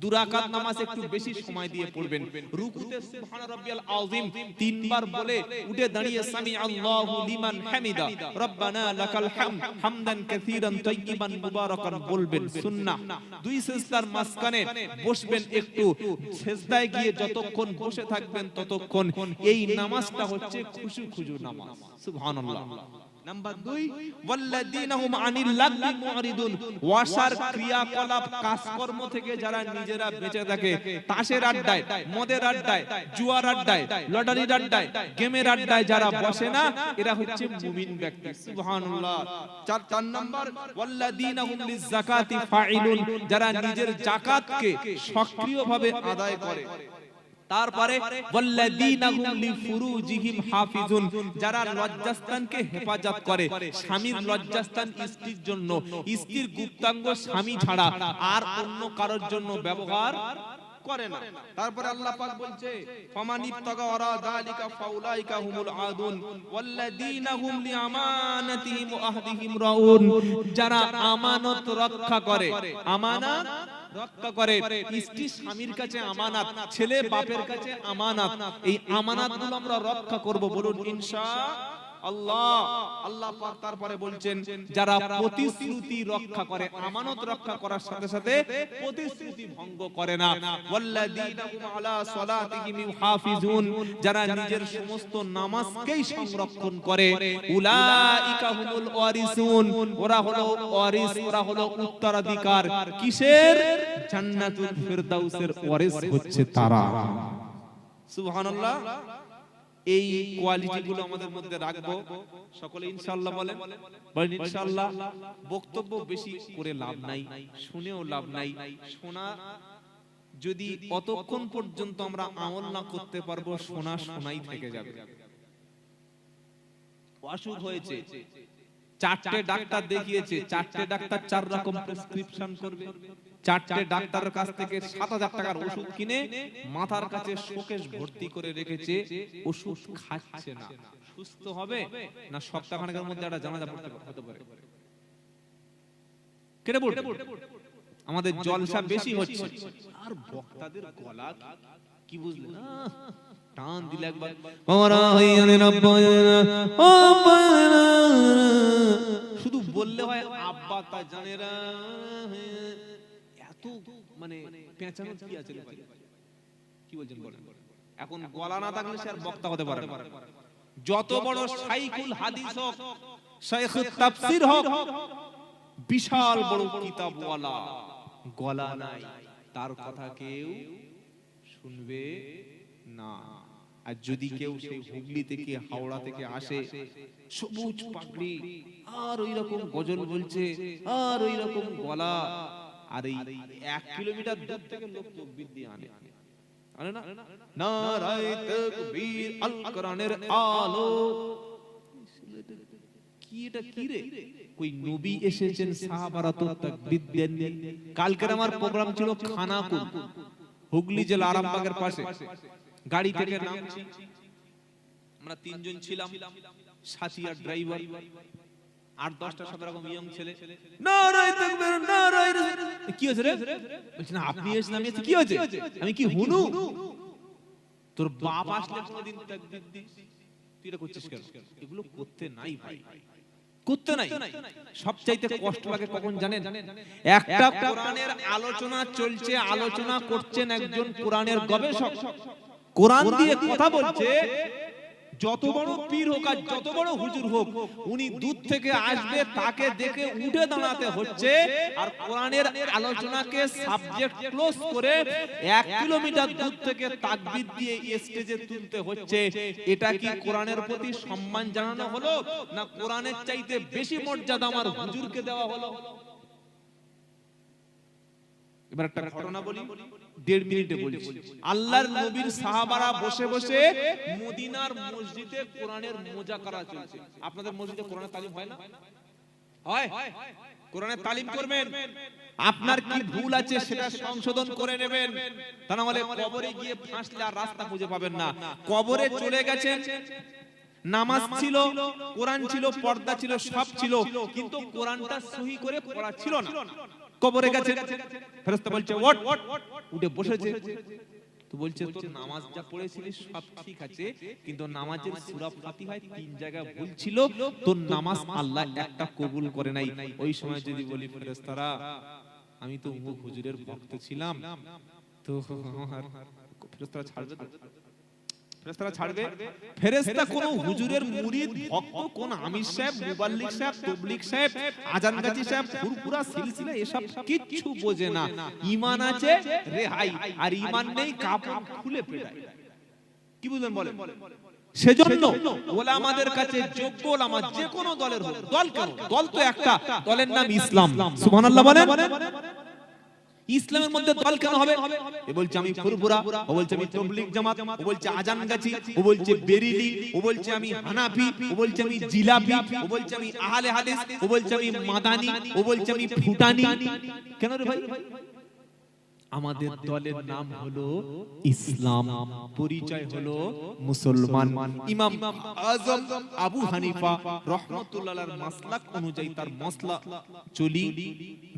দুরাকাত নামাজ একটু বেশি সময় দিয়ে পড়বেন। রুকুতে সুবহান রাব্বিয়াল আযীম তিনবার বলে উঠে দাঁড়িয়ে সামি আল্লাহু লিমান হামিদা। রব্বানা লাকাল হামদ। হামদান কাসীরান তাইয়িবান মুবারাকান বলবেন। সুন্নাহ। দুই সিজদার মাঝখানে বসবেন একটু। সিজদায় গিয়ে যতক্ষণ বসে থাকবেন ততক্ষণ এই নামাজটা হচ্ছে খুশু খুশু নামাজ। সুবহানাল্লাহ। নাম্বার দুই ওয়াল্লাযীনা আনিল লাগবি মুরিদুন ওয়াসার ক্রিয়াকলাপ কাজকর্ম থেকে যারা নিজেরা বেঁচে থাকে তাসের আড্ডায় মদের আড্ডায় জুয়ার আড্ডায় লটারির আড্ডায় গেমের আড্ডায় যারা বসে না এরা হচ্ছে মুমিন ব্যক্তি সুবহানাল্লাহ। চার চার নাম্বার ওয়াল্লাযীনা লিযাকাতি ফাইলুন যারা নিজের যাকাতকে সক্রিয়ভাবে আদায় করে। তারপরে হাফিজুন যারা লজ্জাস্থানকে হেফাজত করে। স্বামীর লজ্জাস্থান স্ত্রীর জন্য। স্ত্রীর গুপ্তাঙ্গ স্বামী ছাড়া আর অন্য কারোর জন্য ব্যবহার যারা আমানত রক্ষা করে। আমানত রক্ষা করে স্ত্রী স্বামীর কাছে আমানাত, ছেলে বাপের কাছে আমানাত। এই আমানাতগুলো আমরা রক্ষা করব বলুন, ইনশা আল্লাহ আল্লাহ তারপরে বলছেন, যারা প্রতিশ্রুতি রক্ষা করে, আমানত রক্ষা করার সাথে সাথে প্রতিশ্রুতি ভঙ্গ করে না। যারা নিজের সমস্ত নামাজকেই সংরক্ষণ করে ওরা হলো ওরা হলো উত্তরাধিকার। কিসের? জান্নাতুল ফিরদাউসের ওয়ারিস হচ্ছে তারা। সুবহানাল্লাহ। এই কোয়ালিটি গুলো আমাদের মধ্যে রাখব। সকলে ইনশাআল্লাহ বলেন। বলেন ইনশাআল্লাহ বক্তব্য বেশি করে লাভ নাই, শুনেও লাভ নাই। শোনা, যদি অতক্ষণ পর্যন্ত আমরা আমল না করতে পারব, শোনা শোনাই থেকে যাবে। অসুখ হয়েছে। চারটে ডাক্তার দেখিয়েছে, চারটে ডাক্তার চার রকম প্রেসক্রিপশন করবে। চারটে ডাক্তারের কাছ থেকে সাত হাজার টাকার ওষুধ কিনে মাথার কাছে শোকেশ ভর্তি করে রেখেছে ওষুধ খাচ্ছে না। সুস্থ হবে না সপ্তাহখানেকের মধ্যে একটা জানাজা পড়তে হতে পারে। কেটে পড়বে? আমাদের জলসা বেশি হচ্ছে। আর বক্তাদের গলা কি? বুঝলেন টান দিলে একবার। মামারা হইয়ানে শুধু বললে হয় আব্বা তা জানেরা মানে পেঁচানো কি আছে? কি বলছেন বলেন এখন গলা না থাকলে সে আর বক্তা হতে পারে। যত বড় শাইখুল হাদিস হোক হোক, বিশাল বড় গলা নাই, তার কথা কেউ শুনবে না আর যদি কেউ সেই হুগলি থেকে, হাওড়া থেকে আসে, সবুজ পাগড়ি, আর ওই রকম গজল বলছে, আর ওই রকম গলা আর এই এক কিলোমিটার দূর থেকে লোক তকবীর দিয়ে আনে। আনে না? নারায়ে আল কোরআনের আলো। কি এটা কি রে? কই নবী এসেছেন, সাহাবারা তো তাকবীর কালকের আমার প্রোগ্রাম ছিল খানাকুল, হুগলি জেলা আরামবাগের পাশে। গাড়ি থেকে নামছি। আমরা তিনজন ছিলাম, সাথী আর ড্রাইভার। আট দশটা সাত রকম ইয়ং ছেলে। কি হয়েছে রে? বলছি না আপনি এসেছেন আমি কি হয়েছে? আমি কি হুনু? তোর বাপ আসলে কোনদিন তাকবীর দিস। তুই এটা করছিস কেন? এগুলো করতে নাই ভাই। করতে নাই। সবচাইতে কষ্ট লাগে কখন জানেন? একটা কোরআনের আলোচনা চলছে আলোচনা করছেন একজন কোরআনের গবেষক। কোরআন দিয়ে কথা বলছে যত বড় পীর হোক আর যত বড় হুজুর হোক উনি দূর থেকে আসবে তাকে দেখে উঠে দাঁড়াতে হচ্ছে আর কোরআনের আলোচনাকে সাবজেক্ট ক্লোজ করে এক কিলোমিটার দূর থেকে তাকবীর দিয়ে স্টেজে তুলতে হচ্ছে। এটা কি কোরআনের প্রতি সম্মান জানানো হলো? না কোরআনের চাইতে বেশি মর্যাদা আমার হুজুরকে দেওয়া হলো। এবার একটা ঘটনা বলি দেড় মিনিটে বলছি আল্লাহর নবীর সাহাবারা বসে বসে মদিনার মসজিদে কোরআনের মোজাকারা চলছে। আপনাদের মসজিদে কোরআনের তালিম হয় না? হয় কোরআনের তালিম করবেন। আপনার কি ভুল আছে সেটা সংশোধন করে নেবেন। তা না হলে কবরে গিয়ে ফাঁসলে আর রাস্তা খুঁজে পাবেন না। কবরে চলে গেছেন। নামাজ ছিল কোরআন ছিল পর্দা ছিল সব ছিল কিন্তু কোরআনটা সহি করে পড়া ছিল না। কবরে গেছে। ফেরেশতা বলছে ওঠ উঠে বসেছে। তো বলছে তোর নামাজ যা পড়েছিলিস সব ঠিক আছে কিন্তু নামাজের সূরা ফাতিহায় তিন জায়গায় ভুল ছিল তোর নামাজ আল্লাহ একটা কবুল করে নাই। ওই সময় যদি বলি ফেরেশতারা আমি তো হুজুরের ভক্ত ছিলাম। তো আমার ফেরেশতারা ছাড়বে তো? ফেরেশতারা ছাড়বে। ফেরেশতা কোন হুজুরের ভক্ত কোন আমির সাহেব মুবাল্লিক সাহেব তাবলীগ সাহেব আজান গাজী সাহেব সিলসিলা এসব কিচ্ছু বোঝে না। ঈমান আছে রেহাই আর ঈমান নেই কাপড় খুলে কি বুঝলেন বলেন? সেজন্য ওলামাদের কাছে যোগ্য ওলামা যে কোনো দলের হোক। দল কেন দল তো একটা দলের নাম ইসলাম। সুবহানাল্লাহ বলেন। ইসলামের মধ্যে দল কেন হবে? এ বলছে আমি ফুরফুরা, ও বলছে আমি তবলিগ জামাত, ও বলছে আজান গাছি ও বলছে বেরিলি, ও বলছে আমি হানাফি, ও বলছে আমি জিলাপি, ও বলছে আমি আহলে হাদিস, ও বলছে আমি মাদানি, ও বলছে আমি ফুটানি কেন রে ভাই? আমাদের দলের নাম হলো ইসলাম। পরিচয় হলো মুসলমান। ইমাম আজম আবু হানিফা রহমতুল্লাহর মাসলাক অনুযায়ী তার মসলা চলি।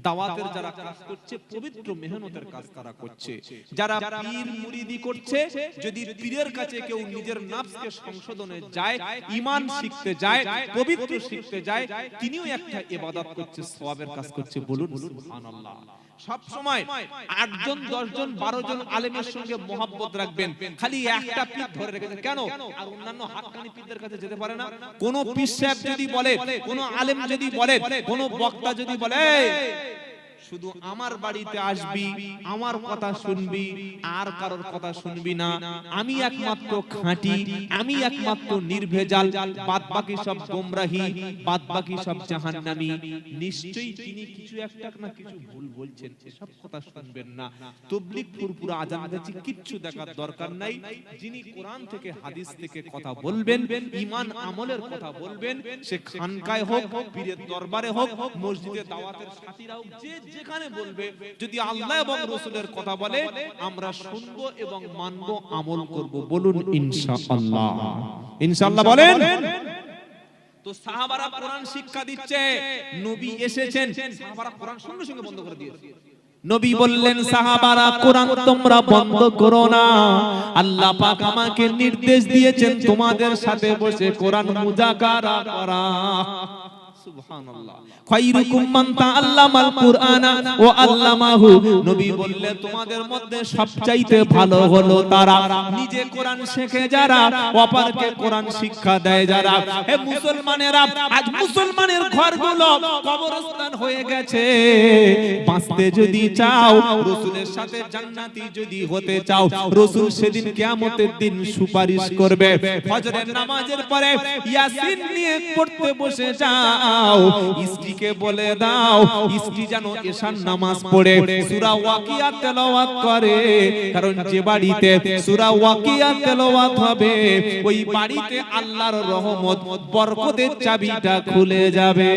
দাওয়াতের যারা কাজ করছে পবিত্র মেহনতের কাজ তারা করছে। যারা পীর মুরিদি করছে যদি পীরের কাছে কেউ নিজের নাফসকে সংশোধনে যায় ঈমান শিখতে যায় পবিত্র শিখতে যায় তিনিও একটা ইবাদত করছে সওয়াবের কাজ করছে বলুন সুবহানাল্লাহ। সব সময় আটজন দশজন বারো জন আলেমের সঙ্গে মোহাব্বত রাখবেন। খালি একটা পীর ধরে রেখেছেন। কেন? আর অন্যান্য হাক্কানি পীরদের কাছে যেতে পারে না। কোন সাহেব যদি বলে কোন আলেম যদি বলে কোন বক্তা যদি বলে "এই, শুধু আমার বাড়িতে আসবি আমার কথা শুনবি আর কারোর কথা শুনবি না। আমি একমাত্র খাঁটি আমি একমাত্র নির্ভেজাল বাদ বাকি সব গোমরাহি বাদ বাকি সব জাহান্নামী। নিশ্চয়ই তিনি কিছু একটা না কিছু ভুল বলছেন এসব কথা শুনবেন না। তবলিগ ফুরফুরা আজান গাছি কিচ্ছু দেখার দরকার নাই। যিনি কোরআন থেকে হাদিস থেকে কথা বলবেন ঈমান আমলের কথা বলবেন সে খানকায় হোক পীরের দরবারে হোক মসজিদে দাওয়াতের সাথীরা হোক যে যেখানে বলবে যদি আল্লাহ এবং রসুলের কথা বলে আমরা শুনব এবং মানবো আমল করব বলুন ইনশাআল্লাহ। ইনশাআল্লাহ। বলেন। তো সাহাবারা কোরআন শিক্ষা দিচ্ছে নবী এসেছেন। সাহাবারা কোরআন সঙ্গে সঙ্গে বন্ধ করে দিয়েছে। নবী বললেন সাহাবারা কোরআন তোমরা বন্ধ করো না। আল্লাহ পাক আমাকে নির্দেশ দিয়েছেন তোমাদের সাথে বসে কোরআন মুজাকারা করা নবী বললেন তোমাদের মধ্যে সবচাইতে ভালো হলো তারা। নিজে কোরআন শেখে যারা অপরকে কোরআন শিক্ষা দেয় যারা। হে মুসলমানেরা আজ মুসলমানের ঘরগুলো কবরস্থান হয়ে গেছে। বাঁচতে যদি চাও রাসূলের সাথে জান্নাতি যদি হতে চাও রাসূল সেদিন কিয়ামতের দিন সুপারিশ করবে। ফজরের নামাজের পরে ইয়াসিন নিয়ে পড়তে বসে যাও স্ত্রীকে বলে দাও, স্ত্রী যেন এশার নামাজ পড়ে, সূরা ওয়াকিয়া তেলাওয়াত করে। কারণ যে বাড়িতে সূরা ওয়াকিয়া তেলাওয়াত হবে, ওই বাড়িতে আল্লাহর রহমত, বরকতের চাবিটা খুলে যাবে।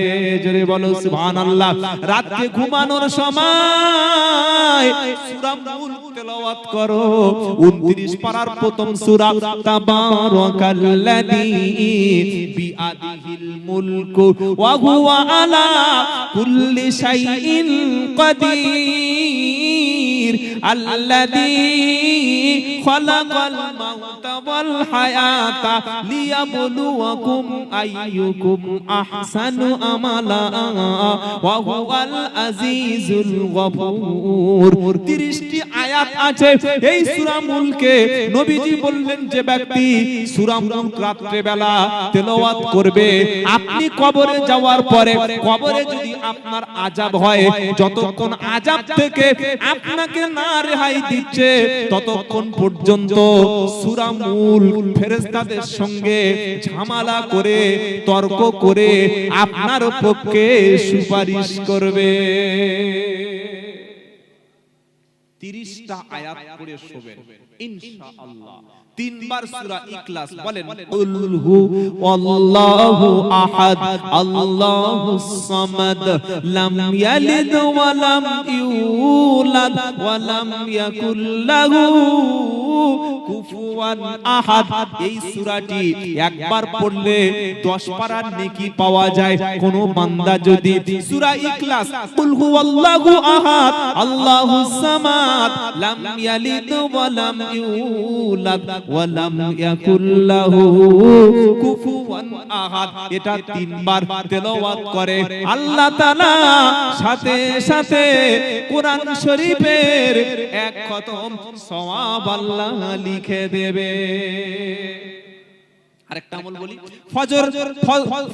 জোরে বলো, সুবহানাল্লাহ। রাতে ঘুমানোর সময় সূরা মুলক তেলাওয়াত করো। 29 পারার প্রথম সূরা, তাবারাকাল্লাযী বিআদিহিল মুলকু ওয়া হুয়া আলা কুল্লি শাইইন কাদির 30টি আয়াত আছে। এই সূরা মুলকে নবীজি বললেন যে ব্যক্তি সূরা মুলক বেলা তেলাওয়াত করবে। আপনি কবরে যাওয়ার পরে কবরে যদি আপনার আযাব হয়, যতক্ষণ আযাব থেকে আপনাকে না রেহাই দিচ্ছে। ততক্ষণ পর্যন্ত সুরামুল ফেরেস্তাদের সঙ্গে ঝামেলা করে, তর্ক করে আপনার পক্ষে সুপারিশ করবে। তিরিশটা আয়াত করে শোবেন। ইনশাআল্লাহ। তিনবার সূরা ইখলাস বলেন। কুল হু আল্লাহু আহাদ আল্লাহুস সামাদ, লাম ইয়ালিদ ওয়া লাম ইউলাদ, ওয়া লাম ইয়াকুল লাহু কুফুয়ান আহাদ। এই সূরাটি একবার পড়লে 10 পারার নেকি পাওয়া যায়। কোন বান্দা যদি সূরা ইখলাস, কুল হুয়াল্লাহু আহাদ আল্লাহুস সামাদ, লাম ইয়ালিদ ওয়া লাম ইউলাদ ওয়া ইয়াকুল্লাহু ইয়াকুল লাহু কুফুয়ান আহাদ। এটা তিনবার তেলাওয়াত করে। আল্লাহ তাআলা সাথে সাথে কোরআন শরীফের এক খতম সওয়াব আল্লাহ লিখে দেবে। আরেকটা আমল বলি। ফজর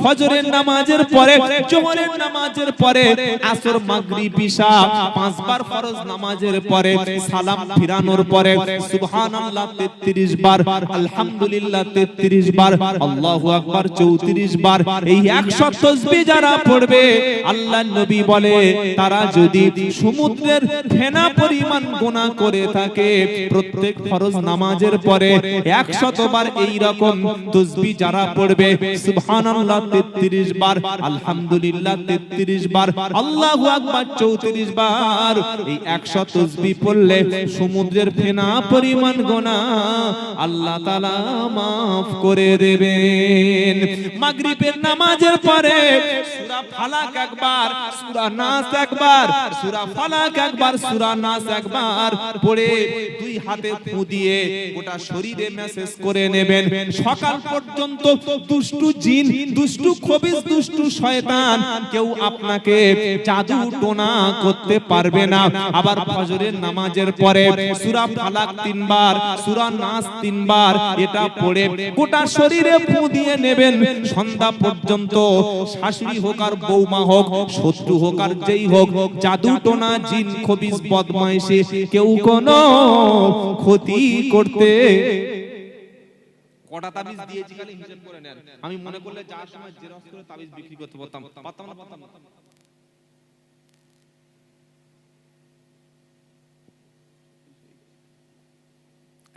ফজরের নামাজের পরে জোহরের নামাজের পরে আসর মাগরিব ইশা পাঁচবার ফরজ নামাজের পরে সালাম ফিরানোর পরে সুবহানাল্লাহ 33 বার আলহামদুলিল্লাহ 33 বার আল্লাহু আকবার 34 বার এই 100 তাসবিহ যারা পড়বে আল্লাহর নবী বলে তারা যদি সমুদ্রের ফেনা পরিমাণ গুনাহ করে থাকে প্রত্যেক ফরজ নামাজের পরে 100 বার এই রকম তসবিহ যারা পড়বে, সুবহানাল্লাহ 33 বার, আলহামদুলিল্লাহ 33 বার, আল্লাহু আকবার 34 বার, এই 100 তসবিহ পড়লে সমুদ্রের ফেনা পরিমাণ গোনা আল্লাহ তাআলা maaf করে দেবেন। মাগরিবের নামাজের পরে সূরা ফালাক একবার, সূরা নাস একবার, সূরা ফালাক একবার, সূরা নাস একবার পড়ে দুই হাতে ফু দিয়ে গোটা শরীরে মেসেজ করে নেবেন। সকাল পর্যন্ত দুষ্টু জিন, দুষ্টু খবিস, দুষ্টু শয়তান। কেউ আপনাকে জাদু টোনা করতে পারবে না। আবার ফজরের নামাজের পরে সূরা ফালাক তিনবার, সূরা নাস তিনবার এটা পড়ে গোটা শরীরে ফু দিয়ে নেবেন। সন্ধ্যা পর্যন্ত শাশুড়ি হোক আর বৌমা হোক, শত্রু হোক আর যেই হোক, জাদু টোনা জিন, খবিস, বদমাইশে, কেউ কোনো ক্ষতি করতে কটা তাবিজ দিয়েছি খালি হিসাব করে নেন। আমি মনে করলে যার সময় জেরক্স করে তাবিজ বিক্রি করতে পারতাম পারতাম না পারতাম না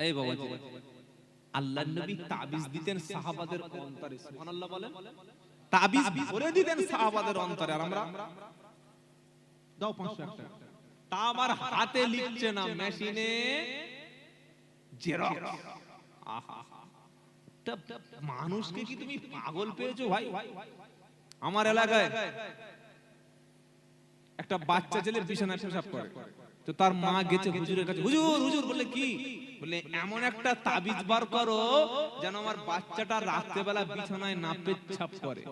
এই বাবা আল্লাহ নবী তাবিজ দিতেন সাহাবাদের অন্তরে। সুবহানাল্লাহ বলেন। তাবিজ ভরে দিতেন সাহাবাদের অন্তরে। আর আমরা দাও 500 একটা। তা আমার হাতে লিখছে না মেশিনে জেরক্স। আহা। তা মানুষকে কি তুমি পাগল পেয়েছ ভাই? আমার এলাকায় একটা বাচ্চা ছেলে বিছানায় পেশাব করে। তো তার মা গেছে হুজুরের কাছে হুজুর হুজুর বলে কি? বলে এমন একটা তাবিজ বার করো যেন আমার বাচ্চাটা রাত্রেবেলা বিছানায় না পেচ্ছাপ করে।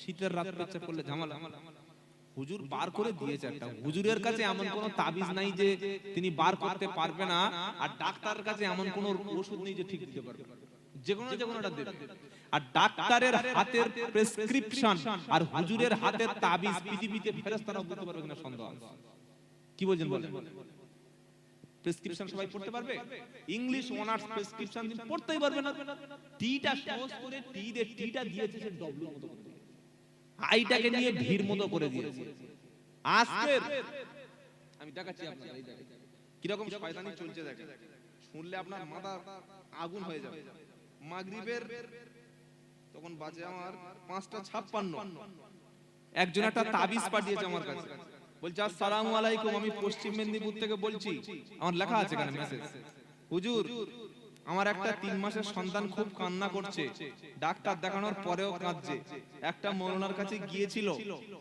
শীতের রাত পেচ্ছাপ করলে ঝামেলা। হুজুর বার করে দিয়েছে একটা। হুজুরের কাছে এমন কোনো তাবিজ নাই যে তিনি বার করতে পারবে না আর ডাক্তারের কাছে এমন কোনো ওষুধ নেই যে ঠিক দিতে পারবে। যে কোনো আর ডাক্তারের হাতের প্রেসক্রিপশন আর হুজুরের হাতের তাবিজ পৃথিবীতে ফেরেশতারা বুঝতে পারবে কিনা সন্দেহ কি বলছেন বলেন? প্রেসক্রিপশন সবাই পড়তে পারবে? ইংলিশ অনার্স প্রেসক্রিপশন পড়তেই পারবে না। টিটা সহজ করে টি দে টিটা দিয়েছে সে ডব্লিউ মতো আইটাকে নিয়ে ভিড় মতো করে দিয়েছে। আজকের আমি দেখাচ্ছি আপনার এই শয়তানি চলছে দেখেন। শুনলে আপনার মাথা আগুন হয়ে যাবে। মাগরিবের তখন বাজে আমার পাঁচটা ছাপ্পান্ন। একজন একটা তাবিজ পাঠিয়েছে আমার কাছে। বলছে আসসালামু আলাইকুম আমি পশ্চিম মেদিনীপুর থেকে বলছি। আমার লেখা আছে এখানে মেসেজ হুজুর আমার একটা তিন মাসের সন্তান খুব কান্না করছে। ডাক্তার দেখানোর পরেও কাঁদছে। একটা মৌলানার কাছে গিয়েছিল।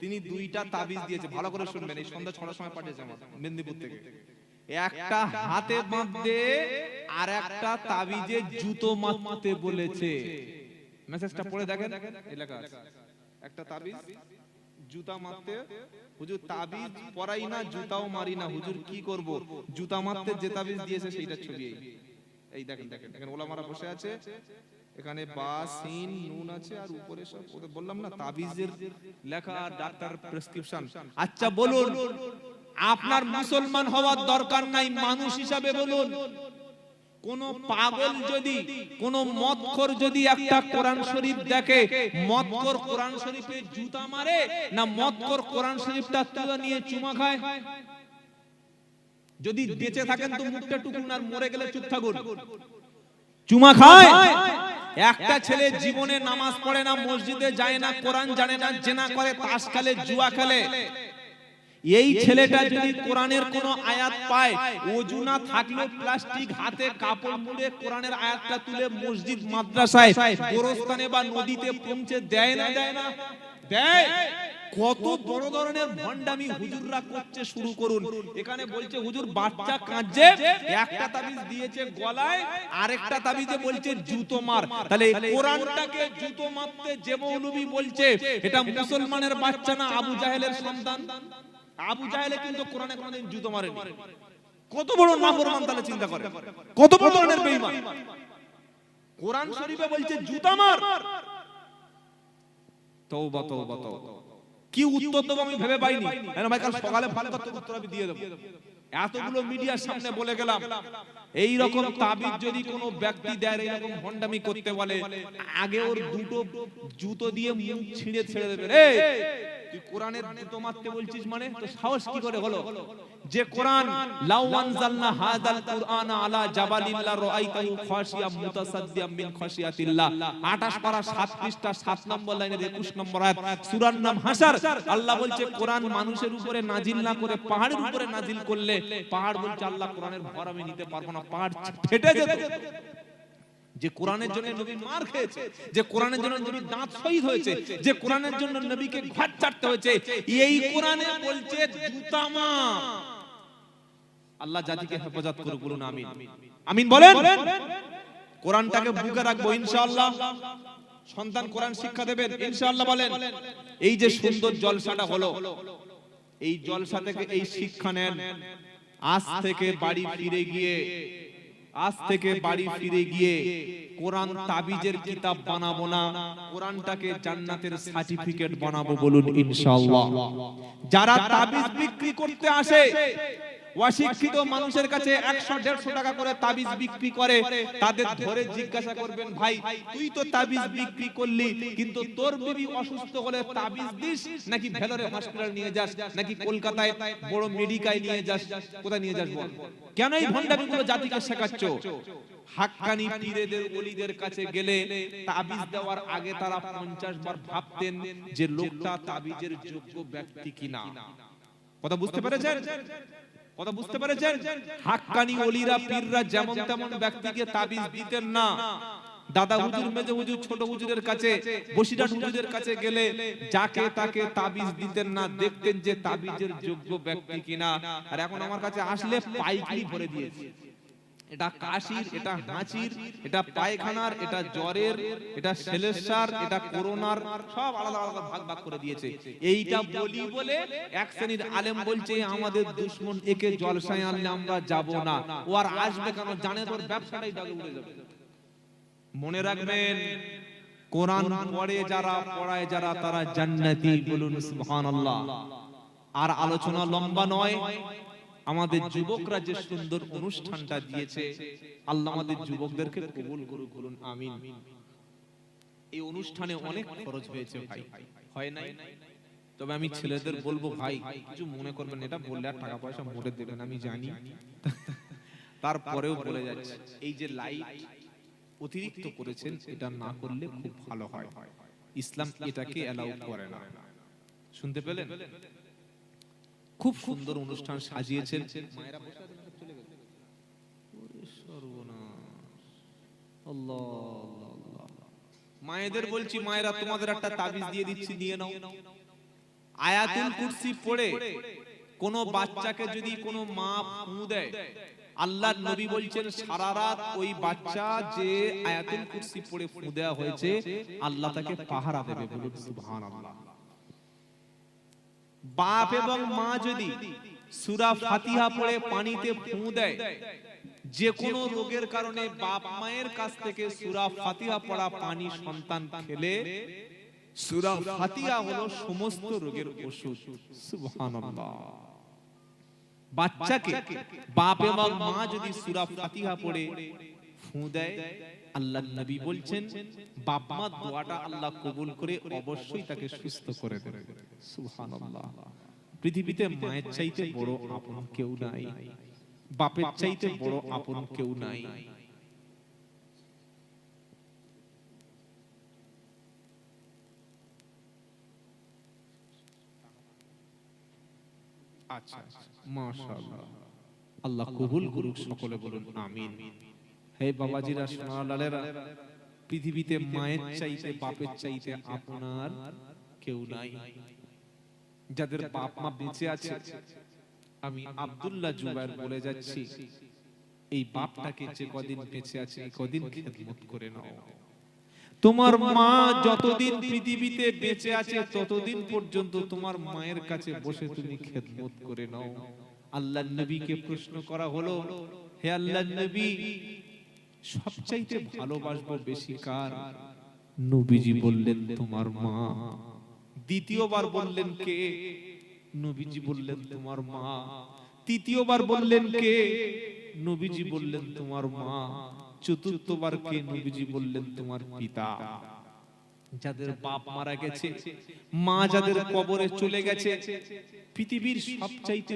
তিনি দুইটা তাবিজ দিয়েছে। ভালো করে শুনবেন এই সন্ধ্যা ছটার সময় পাঠিয়েছে আমার মেদিনীপুর থেকে। একটা হাতে বাঁধতে আর একটা তাবিজে জুতো মারতে বলেছে। মেসেজটা পড়ে দেখেন এলাকা একটা তাবিজ জুতা মারতে। হুজুর তাবিজ পরাই না জুতাও মারি না। হুজুর কি করব? জুতা মারতে যে তাবিজ দিয়েছে সেইটা ছবি এই। দেখেন দেখেন দেখেন ওলামারা বসে আছে। এখানে বা সিন নুন আছে আর উপরে সব ওদের বললাম না তাবিজের লেখা ডাক্তার প্রেসক্রিপশন। আচ্ছা বলুন আপনার মুসলমান হওয়ার দরকার নাই মানুষ হিসাবে বলুন। কোন পাগল যদি কোন মদখোর যদি একটা কোরআন শরীফ দেখে মদখোর কোরআন শরীফে জুতা মারে না মদখোর কোরআন শরীফটা তুলে নিয়ে চুমা খায়। যদি বেঁচে থাকেন তো মুখটা টুকুন আর মরে গেলে চুপ থাকুন চুমা খায়? একটা ছেলে জীবনে নামাজ পড়ে না মসজিদে যায় না কোরআন জানে না জেনা করে তাস খেলে জুয়া খেলে। এই ছেলেটা যদি কোরআনের কোন আয়াত পায় ওজু না থাকলেও প্লাস্টিক হাতে কাপড় মুড়ে কোরআনের আয়াতটা তুলে মসজিদ মাদ্রাসায় গোরস্থানে বা নদীতে পৌঁছে দেয় না দেয় না দেয় কত বড় ধরনের ভণ্ডামি হুজুররা করছে শুরু করুন। এখানে বলছে হুজুর বাচ্চা কাঁদছে একটা তাবিজ দিয়েছে গলায় আরেকটা তাবিজে বলছে জুতো মার। তাহলে কোরআনটাকে জুতো মারতে যে মৌলবি বলছে এটা মুসলমানের বাচ্চা না আবু জাহেলের সন্তান আবু জাহেলে কিন্তু কোরআনে কোনদিন জুতো মারেনি। কত বড় নাফরমান তাহলে চিন্তা করে? কত বড় ধরনের বেঈমান? কোরআন শরীফে বলছে জুতা মার। তওবা তওবা তওবা কি উত্তর দেবো আমি ভেবে পাইনি? ভাই কাল সকালে করতে আমি দিয়ে দেবো। এতগুলো মিডিয়ার সামনে বলে গেলাম এই রকম তাবিজ যদি কোনো ব্যক্তি দেয় এরকম ভন্ডামি করতে বলে আগে ওর দুটো জুতো দিয়ে মুখ ছিঁড়ে ছেড়ে দেবে। রে তুই কোরআনের জুতো মারতে বলছিস মানে? তো সাহস কি করে হলো? যে কোরআন লাউ আনজালনা হাদাল কুরআন আলা জাবালিন লা রাআইতাহু খাশিয়াম মুতাসাদ্দিয়াম মিন খাশিয়াতিল্লাহ। 28 পারা 7 পৃষ্ঠা 7 নম্বর লাইনের 21 নম্বর আয়াত। সূরার নাম হাসার। আল্লাহ বলছে কোরআন মানুষের উপরে নাজিল না করে পাহাড়ের উপরে নাজিল করলে পাহাড় বলছে আল্লাহ কোরআনের ভর আমি নিতে পারব না পাহাড় ফেটে যেত। যে কোরআনের জন্য নবী মার খেয়েছে, যে কোরআনের জন্য নবী দাঁত শহীদ হয়েছে, যে কোরআনের জন্য নবীকে ঘাট ছাড়তে হয়েছে, এই কোরআনে বলছে জুতা মার আল্লাহ জাতিকে হেফাজত করুক বলুন, আমিন। আমিন বলেন? কোরআনটাকে বুকে রাখব, ইনশাআল্লাহ। সন্তান কোরআন শিক্ষা দেবেন ইনশাআল্লাহ বলেন। এই যে সুন্দর জলসাটা হলো, এই জলসা থেকে এই শিক্ষা নেন। আজ থেকে বাড়ি ফিরে গিয়ে আজ থেকে বাড়ি ফিরে গিয়ে কোরআন তাবিজের কিতাব বানাবো না, কোরআনটাকে জান্নাতের সার্টিফিকেট বানাবো বলুন ইনশাআল্লাহ। যারা তাবিজ বিক্রি করতে আসে অশিক্ষিত মানুষের কাছে একশো দেড়শো টাকা করে তাবিজ বিক্রি করে তাদের ধরে জিজ্ঞাসা করবেন ভাই তুই তো তাবিজ বিক্রি করলি কিন্তু তোর বিবি অসুস্থ হলে তাবিজ দিস নাকি ভেলোরে হসপিটাল নিয়ে যাস নাকি কলকাতায় বড় মেডিকায় নিয়ে যাস কোথায় নিয়ে যাস বল? কেন এই ভণ্ডামিগুলো জাতিকে শেখাচ্ছ? হাক্কানি পীরেদের ওলিদের কাছে গেলে তাবিজ দেওয়ার আগে তারা পঞ্চাশ বার ভাবতেন যে লোকটা তাবিজের যোগ্য ব্যক্তি কিনা। কথা বুঝতে পেরেছেন কথা বুঝতে পেরেছেন? হাক্কানি ওলিরা পীররা যেমন তেমন ব্যক্তিকে তাবিজ দিতেন না। দাদা হুজুর, মেজে হুজুর, ছোট হুজুরের কাছে বসিরাট হুজুরের কাছে গেলে যাকে তাকে তাবিজ দিতেন না, দেখতেন যে তাবিজের যোগ্য ব্যক্তি কিনা। আর এখন আমার কাছে আসলে পাইকারি ভরে দিয়েছে। এটা কাশির এটা হাঁচির এটা পায়খানার এটা জ্বরের এটা সেলেসার এটা করোনার সব আলাদা আলাদা ভাগ ভাগ করে দিয়েছে। এইটা বলি বলে এক শ্রেণির আলেম বলছে আমাদের দুশ্মন একে জলসায় আনলে আমরা যাব না। ও আর আসবে কেন? জানে তোর ব্যবসাটাই ডাকে উড়ে যাবে। মনে রাখবেন কোরআন পড়ে যারা পড়ায় যারা তারা জান্নাতি বলুন সুবহানাল্লাহ। আর আলোচনা লম্বা নয়। আমাদের যুবকরা যে সুন্দর অনুষ্ঠানটা দিয়েছে আল্লাহ আমাদের যুবকদেরকে কবুল করুক বলুন আমিন। এই অনুষ্ঠানে অনেক খরচ হয়েছে ভাই। হয় নাই? তবে আমি ছেলেদের বলব ভাই কিছু মনে করবেন এটা বললে আর টাকা পয়সা মোটে দেবেন আমি জানি। তারপরেও বলে যাচ্ছে এই যে লাইট অতিরিক্ত করেছেন এটা না করলে খুব ভালো হয়। ইসলাম এটাকে অ্যালাউ করে না। শুনতে পেলেন? খুব সুন্দর অনুষ্ঠান সাজিয়েছেন মায়েরা বসে আছেন, চলে গেছে। ওরে সর্বনাশ। আল্লাহ, আল্লাহ, আল্লাহ। মায়েদের বলছি মায়েরা তোমাদের একটা তাবিজ দিয়ে দিচ্ছি নিয়ে নাও আয়াতুল কুরসি পড়ে কোন বাচ্চাকে যদি কোনো মা ফু দেয় আল্লাহর নবী বলছেন সারা রাত ওই বাচ্চা যে আয়াতুল কুরসি পড়ে ফু দেওয়া হয়েছে আল্লাহ তাকে পাহারা দেবে বলুন সুবহানাল্লাহ বাপ এবং মা যদি সুরা ফাতিহা পড়ে পানিতে ফু দেয় যে কোনো রোগের কারণে বাপ মায়ের কাছ থেকে সুরা ফাতিহা পড়া পানি সন্তান খেলে সুরা ফাতিহা হলো সমস্ত রোগের ওষুধ। সুবহানাল্লাহ। বাচ্চাকে বাপ এবং মা যদি সুরা ফাতিহা পড়ে ফু দেয় আল্লাহ নবী বলছেন বাপ মা দোয়াটা আল্লাহ কবুল করে অবশ্যই তাকে সুস্থ করে দেবে। সুবহানাল্লাহ। পৃথিবীতে মায়ের চাইতে বড় আপন কেউ নাই, বাপের চাইতে বড় আপন কেউ নাই। আচ্ছা আল্লাহ কবুল করুক সকলে বলুন, আমিন। হে বাবাজিরা, সোনালালেরা, পৃথিবীতে মায়ের চাইতে বাপের চাইতে আপনার কেউ নাই। যাদের বাপ মা বেঁচে আছে, আমি আব্দুল্লাহ জুবাইর বলে যাচ্ছি, এই বাপটাকে যে কদিন বেঁচে আছে, এই কদিন খেদমত করে নাও। তোমার মা যতদিন পৃথিবীতে বেঁচে আছে, ততদিন পর্যন্ত তোমার মায়ের কাছে বসে তুমি খেদমত করে নাও। আল্লাহ নবীকে প্রশ্ন করা হলো, হে আল্লাহ নবী, সবচাইতে ভালোবাসবো বেশি কার? নবীজি বললেন, তোমার মা। দ্বিতীয়বার বললেন কে? নবীজি বললেন তোমার মা। তৃতীয়বার বললেন কে? নবীজি বললেন তোমার মা। চতুর্থবার কে? নবীজি বললেন তোমার পিতা। যাদের বাপ মারা গেছে মা যাদের কবরে চলে গেছে পৃথিবীর সবচাইতে